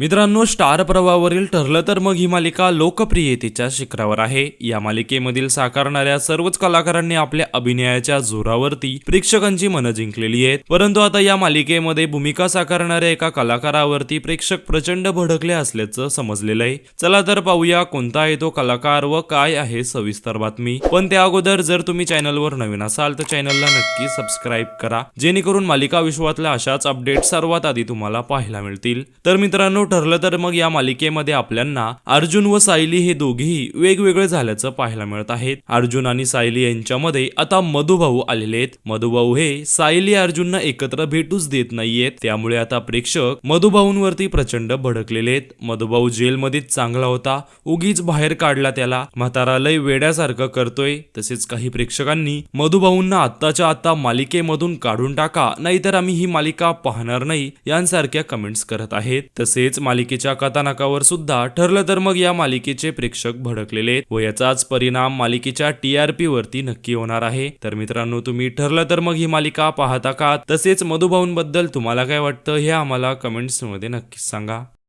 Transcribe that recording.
मित्रांनो स्टार प्रभावरील ठरलं तर मग ही मालिका लोकप्रियतेच्या शिखरावर आहे. या मालिकेमधील साकारणाऱ्या सर्वच कलाकारांनी आपल्या अभिनयाच्या जोरावरती प्रेक्षकांची मनं जिंकलेली आहेत. परंतु आता या मालिकेमध्ये भूमिका साकारणाऱ्या एका कलाकारावरती प्रेक्षक प्रचंड भडकले असल्याचं समजलेलं आहे. चला तर पाहूया कोणता आहे तो कलाकार व काय आहे सविस्तर बातमी. पण त्या अगोदर जर तुम्ही चॅनलवर नवीन असाल तर चॅनलला नक्की सबस्क्राईब करा. जेणेकरून मालिका विश्वातल्या अशाच अपडेट सर्वात आधी तुम्हाला पाहायला मिळतील. तर मित्रांनो ठरलं तर मग या मालिकेमध्ये आपल्याला अर्जुन व सायली हे दोघेही वेगवेगळे झाल्याचं पाहायला मिळत आहेत अर्जुन आणि सायली यांच्यामध्ये आता मधुभाऊ आलेले आहेत. मधुभाऊ हे सायली अर्जुनना एकत्र भेटूच देत नाहीयेत. त्यामुळे आता प्रेक्षक मधुभाऊंवरती प्रचंड भडकलेले आहेत. मधुभाऊ जेलमध्येच चांगला होता. उगीच बाहेर काढला त्याला. म्हातारा लय वेड्यासारखं करतोय. तसेच काही प्रेक्षकांनी मधुभाऊंना आत्ताच्या आत्ता मालिकेमधून काढून टाका नाहीतर आम्ही ही मालिका पाहणार नाही यांसारख्या कमेंट्स करत आहेत. तसेच मालिकेच्या कथानकावर सुद्धा ठरलं तर मग या मालिकेचे प्रेक्षक भडकलेले व याचाच परिणाम मालिकेच्या टीआरपी वरती नक्की होणार आहे. तर मित्रांनो तुम्ही ठरलं तर मग ही मालिका पाहता का? तसेच मधुभाऊंबद्दल तुम्हाला काय वाटतं हे आम्हाला कमेंट्समध्ये नक्कीच सांगा.